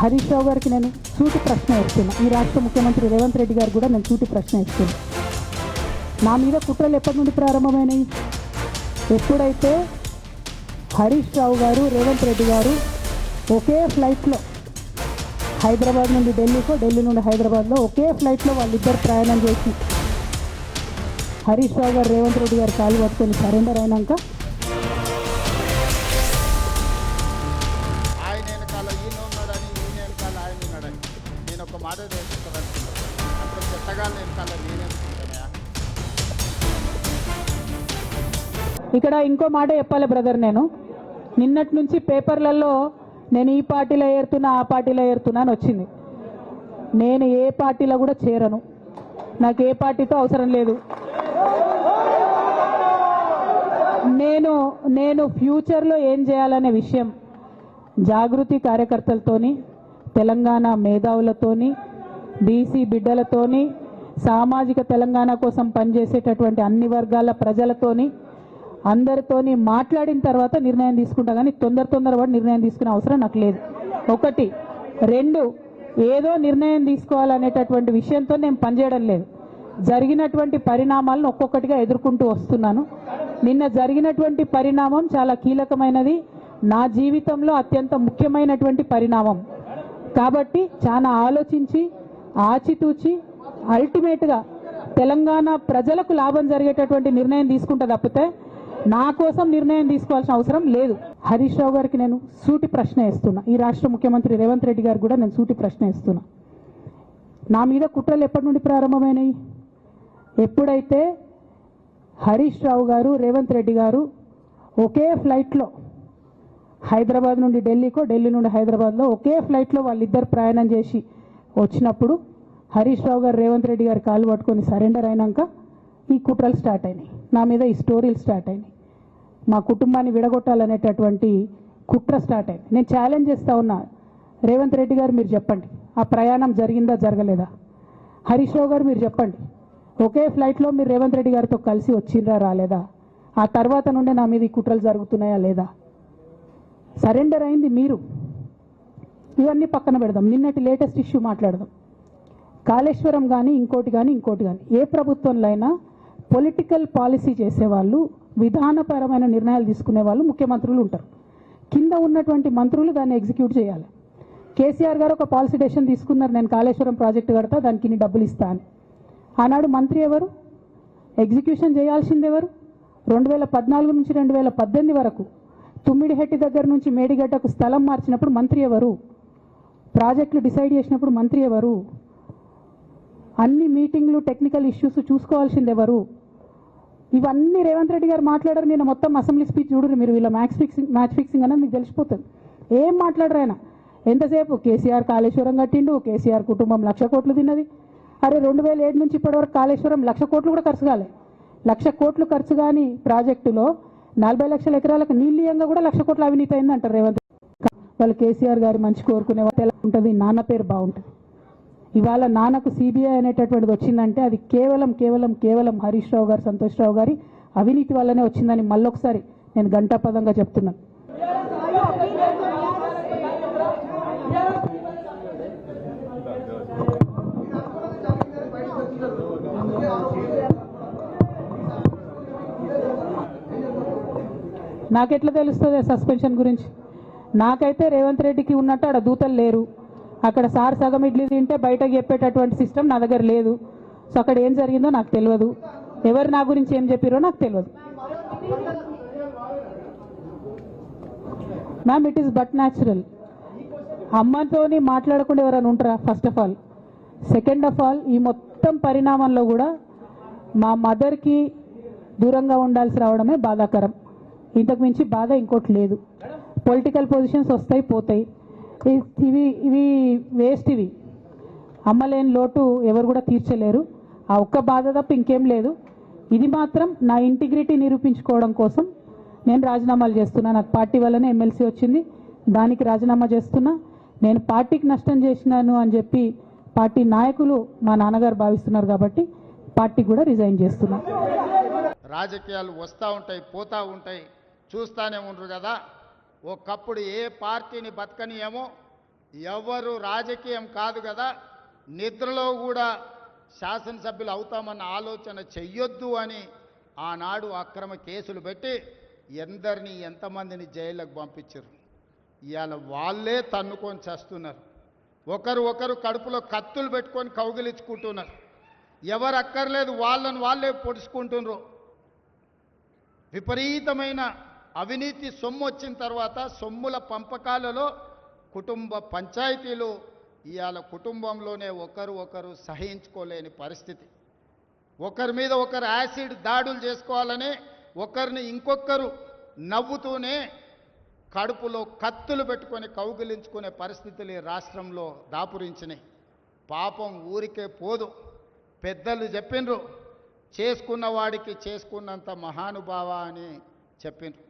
హరీష్ రావు గారికి నేను సూటి ప్రశ్న వేస్తున్నా. ఈ రాష్ట్ర ముఖ్యమంత్రి రేవంత్ రెడ్డి గారు కూడా నేను సూటి ప్రశ్న వేస్తున్నా. నా మీద కుట్రలు ఎప్పటి నుండి ప్రారంభమైనాయి? ఎప్పుడైతే హరీష్ రావు గారు రేవంత్ రెడ్డి గారు ఒకే ఫ్లైట్లో హైదరాబాద్ నుండి ఢిల్లీకో ఢిల్లీ నుండి హైదరాబాద్లో ఒకే ఫ్లైట్లో వాళ్ళిద్దరు ప్రయాణం చేసి హరీష్ రావు గారు రేవంత్ రెడ్డి గారు కాలు పట్టుకొని సరెండర్ అయినాక నేను మాట తెలుసుకోదలుచుకున్నాను అంటే చెత్తగాళ్ళ వెనకాల నేనేసుకుంటానయా ఇక్కడ ఇంకో మాట చెప్పాలి బ్రదర్ నేను. నిన్నటి నుంచి పేపర్లలో నేను ఈ పార్టీలో ఏరుతున్నా ఆ పార్టీలో ఏరుతున్నా అని వచ్చింది. నేను ఏ పార్టీలో కూడా చేరను. నాకు ఏ పార్టీతో అవసరం లేదు. నేను నేను ఫ్యూచర్లో ఏం చేయాలనే విషయం జాగృతి కార్యకర్తలతోని తెలంగాణ మేధావులతోని బీసీ బిడ్డలతోని సామాజిక తెలంగాణ కోసం పనిచేసేటటువంటి అన్ని వర్గాల ప్రజలతోని అందరితోని మాట్లాడిన తర్వాత నిర్ణయం తీసుకుంటా కానీ తొందర తొందరపడి నిర్ణయం తీసుకునే అవసరం నాకు లేదు. ఒకటి రెండు ఏదో నిర్ణయం తీసుకోవాలనేటటువంటి విషయంతో నేను పనిచేయడం లేదు. జరిగినటువంటి పరిణామాలను ఒక్కొక్కటిగా ఎదుర్కొంటూ వస్తున్నాను. నిన్న జరిగినటువంటి పరిణామం చాలా కీలకమైనది. నా జీవితంలో అత్యంత ముఖ్యమైనటువంటి పరిణామం. కాబట్టి చాలా ఆలోచించి ఆచితూచి అల్టిమేట్గా తెలంగాణ ప్రజలకు లాభం జరిగేటటువంటి నిర్ణయం తీసుకుంటే తప్పితే నా కోసం నిర్ణయం తీసుకోవాల్సిన అవసరం లేదు. హరీష్ రావు గారికి నేను సూటి ప్రశ్న వేస్తున్నా. ఈ రాష్ట్ర ముఖ్యమంత్రి రేవంత్ రెడ్డి గారు కూడా నేను సూటి ప్రశ్న వేస్తున్నా. నా మీద కుట్రలు ఎప్పటి నుండి ప్రారంభమైనాయి? ఎప్పుడైతే హరీష్ రావు గారు రేవంత్ రెడ్డి గారు ఒకే ఫ్లైట్లో హైదరాబాద్ నుండి ఢిల్లీకో ఢిల్లీ నుండి హైదరాబాద్లో ఒకే ఫ్లైట్లో వాళ్ళిద్దరు ప్రయాణం చేసి వచ్చినప్పుడు హరీష్ రావు గారు రేవంత్ రెడ్డి గారు కాలు పట్టుకొని సరెండర్ అయినాక ఈ కుట్రలు స్టార్ట్ అయినాయి. నా మీద ఈ స్టోరీలు స్టార్ట్ అయినాయి. మా కుటుంబాన్ని విడగొట్టాలనేటటువంటి కుట్ర స్టార్ట్ అయింది నేను ఛాలెంజ్ చేస్తూ ఉన్నా. రేవంత్ రెడ్డి గారు మీరు చెప్పండి. ఆ ప్రయాణం జరిగిందా జరగలేదా? హరీష్ రావు గారు మీరు చెప్పండి. ఒకే ఫ్లైట్లో మీరు రేవంత్ రెడ్డి గారితో కలిసి వచ్చిండ్రా రాలేదా? ఆ తర్వాత నుండే నా మీద ఈ కుట్రలు జరుగుతున్నాయా లేదా? సరెండర్ అయింది మీరు. ఇవన్నీ పక్కన పెడదాం. నిన్నటి లేటెస్ట్ ఇష్యూ మాట్లాడదాం. కాళేశ్వరం కానీ ఇంకోటి కానీ ఇంకోటి కానీ ఏ ప్రభుత్వంలో అయినా పొలిటికల్ పాలసీ చేసేవాళ్ళు విధానపరమైన నిర్ణయాలు తీసుకునే వాళ్ళు ముఖ్యమంత్రులు ఉంటారు. కింద ఉన్నటువంటి మంత్రులు దాన్ని ఎగ్జిక్యూట్ చేయాలి. కేసీఆర్ గారు ఒక పాలసీ డెసిషన్ తీసుకున్నారు. నేను కాళేశ్వరం ప్రాజెక్టు కడతా దానికి ఇన్ని డబ్బులు ఇస్తా అని. ఆనాడు మంత్రి ఎవరు? ఎగ్జిక్యూషన్ చేయాల్సింది ఎవరు? రెండు వేల పద్నాలుగు నుంచి రెండు వేల పద్దెనిమిది వరకు తుమ్మిడిహెట్టి దగ్గర నుంచి మేడిగడ్డకు స్థలం మార్చినప్పుడు మంత్రి ఎవరు? ప్రాజెక్టులు డిసైడ్ చేసినప్పుడు మంత్రి ఎవరు? అన్ని మీటింగ్లు టెక్నికల్ ఇష్యూస్ చూసుకోవాల్సింది ఎవరు? ఇవన్నీ రేవంత్ రెడ్డి గారు మాట్లాడారు నేను మొత్తం అసెంబ్లీ స్పీచ్ చూడరు మీరు వీళ్ళ మ్యాచ్ ఫిక్సింగ్ మ్యాచ్ ఫిక్సింగ్ అనేది మీకు తెలిసిపోతుంది. ఏం మాట్లాడరు ఆయన? ఎంతసేపు? కేసీఆర్ కాళేశ్వరం కట్టిండు కేసీఆర్ కుటుంబం లక్ష కోట్లు తిన్నది. అరే రెండు వేల ఏడు నుంచి ఇప్పటివరకు కాళేశ్వరం లక్ష కోట్లు కూడా ఖర్చు కాలే. లక్ష కోట్లు ఖర్చు కాని ప్రాజెక్టులో నలభై లక్షల ఎకరాలకు నీళ్ళీయంగా కూడా లక్ష కోట్ల అవినీతి అయింది అంటారు రేవంత్. వాళ్ళు కేసీఆర్ గారు మంచి కోరుకునే వాళ్ళు ఎలా ఉంటుంది? నాన్న పేరు బాగుంటుంది. ఇవాళ నాన్నకు సిబిఐ అనేటటువంటిది వచ్చిందంటే అది కేవలం కేవలం కేవలం హరీష్ రావు గారు సంతోష్ రావు గారి అవినీతి వల్లనే వచ్చిందని మళ్ళొకసారి నేను గంటాపదంగా చెప్తున్నాను. నాకెట్లా తెలుస్తుంది సస్పెన్షన్ గురించి? నాకైతే రేవంత్ రెడ్డికి ఉన్నట్టు ఆడ దూతలు లేరు. అక్కడ సార్ సగం ఇడ్లీ తింటే బయటకు చెప్పేటటువంటి సిస్టమ్ నా దగ్గర లేదు. సో అక్కడ ఏం జరిగిందో నాకు తెలియదు. ఎవరు నా గురించి ఏం చెప్పారో నాకు తెలియదు. Ma'am it is but natural అమ్మతోని మాట్లాడకుండా ఎవరైనా ఉంటారా? First of all second of all ఈ మొత్తం పరిణామంలో కూడా మా మదర్కి దూరంగా ఉండాల్సి రావడమే బాధాకరం. ఇంతకు మించి బాధ ఇంకోటి లేదు. పొలిటికల్ పొజిషన్స్ వస్తాయి పోతాయి. ఇవి ఇవి వేస్ట్ ఇవి. అమ్మలేని లోటు ఎవరు కూడా తీర్చలేరు. ఆ ఒక్క బాధ తప్ప ఇంకేం లేదు. ఇది మాత్రం నా ఇంటిగ్రిటీ నిరూపించుకోవడం కోసం నేను రాజీనామాలు చేస్తున్నా. నాకు పార్టీ వల్లనే ఎమ్మెల్సీ వచ్చింది. దానికి రాజీనామా చేస్తున్నా. నేను పార్టీకి నష్టం చేసినాను అని చెప్పి పార్టీ నాయకులు మా నాన్నగారు భావిస్తున్నారు కాబట్టి పార్టీ కూడా రిజైన్ చేస్తున్నా. రాజకీయాలు వస్తూ ఉంటాయి పోతూ ఉంటాయి. చూస్తానే ఉండరు కదా. ఒకప్పుడు ఏ పార్టీని బతకనియేమో ఎవరు రాజకీయం కాదు కదా. నిద్రలో కూడా శాసనసభ్యులు అవుతామన్న ఆలోచన చెయ్యొద్దు అని ఆనాడు అక్రమ కేసులు పెట్టి ఎందరిని ఎంతమందిని జైళ్ళకు పంపించారు ఇవాళ వాళ్ళే తన్నుకొని చేస్తున్నారు. ఒకరు ఒకరు కడుపులో కత్తులు పెట్టుకొని కౌగిలించుకుంటున్నారు. ఎవరు అక్కర్లేదు వాళ్ళని వాళ్ళే పొడుచుకుంటున్నారు. విపరీతమైన అవినీతి సొమ్ము వచ్చిన తర్వాత సొమ్ముల పంపకాలలో కుటుంబ పంచాయతీలు ఇవాళ కుటుంబంలోనే ఒకరు ఒకరు సహించుకోలేని పరిస్థితి. ఒకరి మీద ఒకరు యాసిడ్ దాడులు చేసుకోవాలని ఒకరిని ఇంకొకరు నవ్వుతూనే కడుపులో కత్తులు పెట్టుకొని కౌగిలించుకునే పరిస్థితులు ఈ రాష్ట్రంలో దాపురించినాయి. పాపం ఊరికే పోదు. పెద్దలు చెప్పిండ్రు చేసుకున్న వాడికి చేసుకున్నంత మహానుభావ అని చెప్పిండ్రు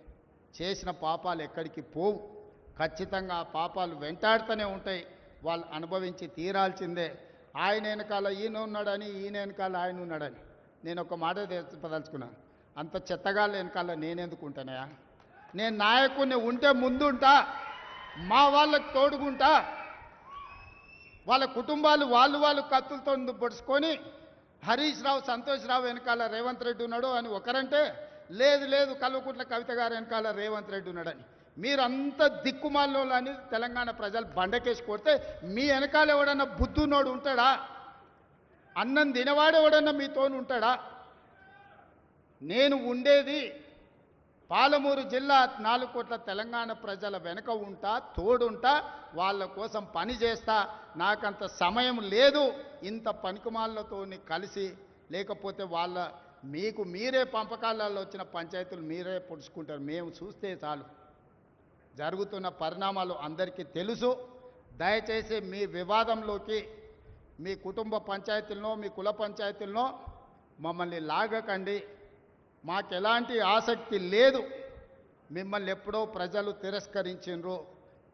చేసిన పాపాలు ఎక్కడికి పోవు. ఖచ్చితంగా ఆ పాపాలు వెంటాడుతూనే ఉంటాయి. వాళ్ళు అనుభవించి తీరాల్సిందే. ఆయన వెనకాల ఈయన ఉన్నాడని ఈయన వెనకాల ఆయన ఉన్నాడని. నేను ఒక మాట చెప్పదలుచుకున్నాను. అంత చెత్తగాళ్ళ వెనకాల నేనెందుకు ఉంటానయా నేను నాయకుడిని ఉంటే ముందుంటా మా వాళ్ళకి తోడుకుంటా వాళ్ళ కుటుంబాలు వాళ్ళు వాళ్ళు కత్తులతో పొడుచుకొని హరీష్ రావు సంతోష్ రావు వెనకాల రేవంత్ రెడ్డి ఉన్నాడు అని ఒకరంటే లేదు లేదు కల్వకుంట్ల కవిత గారు వెనకాల రేవంత్ రెడ్డి ఉన్నాడని. మీరంతా దిక్కుమాల్లో అని తెలంగాణ ప్రజలు బండకేసి కొడితే మీ వెనకాల ఎవడన్నా బుద్ధున్నోడు ఉంటాడా? అన్నం తినవాడు ఎవడన్నా మీతోను ఉంటాడా? నేను ఉండేది పాలమూరు జిల్లా నాలుగు కోట్ల తెలంగాణ ప్రజల వెనుక ఉంటా తోడుంటా వాళ్ళ కోసం పని చేస్తా. నాకంత సమయం లేదు. ఇంత పనికిమాళ్ళతో కలిసి లేకపోతే వాళ్ళ మీకు మీరే పంపకాలలో వచ్చిన పంచాయతీలు మీరే పొడుచుకుంటారు. మేము చూస్తే చాలు. జరుగుతున్న పరిణామాలు అందరికీ తెలుసు. దయచేసి మీ వివాదంలోకి మీ కుటుంబ పంచాయతీలను మీ కుల పంచాయతీలను మమ్మల్ని లాగకండి. మాకు ఎలాంటి ఆసక్తి లేదు. మిమ్మల్ని ఎప్పుడో ప్రజలు తిరస్కరించిండ్రు.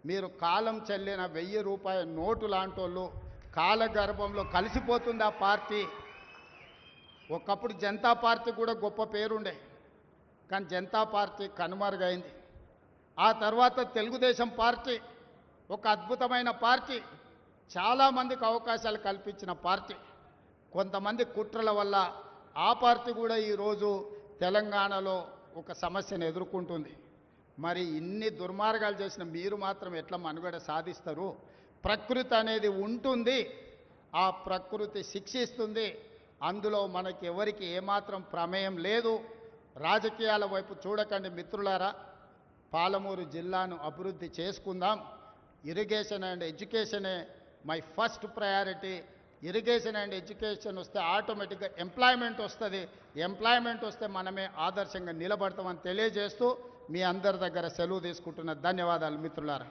మీరు కాలం చెల్లిన వెయ్యి రూపాయల నోటు లాంటోళ్ళు కాలగర్భంలో కలిసిపోతుంది ఆ పార్టీ. ఒకప్పుడు జనతా పార్టీ కూడా గొప్ప పేరుండే. కానీ జనతా పార్టీ కనుమరుగైంది. ఆ తర్వాత తెలుగుదేశం పార్టీ ఒక అద్భుతమైన పార్టీ చాలామందికి అవకాశాలు కల్పించిన పార్టీ. కొంతమంది కుట్రల వల్ల ఆ పార్టీ కూడా ఈరోజు తెలంగాణలో ఒక సమస్యను ఎదుర్కొంటుంది. మరి ఇన్ని దుర్మార్గాలు చేసిన మీరు మాత్రం ఎట్లా మనుగడ సాధిస్తారు? ప్రకృతి అనేది ఉంటుంది. ఆ ప్రకృతి శిక్షిస్తుంది. అందులో మనకి ఎవరికి ఏమాత్రం ప్రమేయం లేదు. రాజకీయాల వైపు చూడకండి మిత్రులారా. పాలమూరు జిల్లాను అభివృద్ధి చేసుకుందాం. Irrigation and ఎడ్యుకేషనే my first priority. Irrigation and education వస్తే ఆటోమేటిక్గా ఎంప్లాయ్మెంట్ వస్తుంది. ఎంప్లాయ్మెంట్ వస్తే మనమే ఆదర్శంగా నిలబడతామని తెలియజేస్తూ మీ అందరి దగ్గర సెలవు తీసుకుంటున్న ధన్యవాదాలు మిత్రులారా.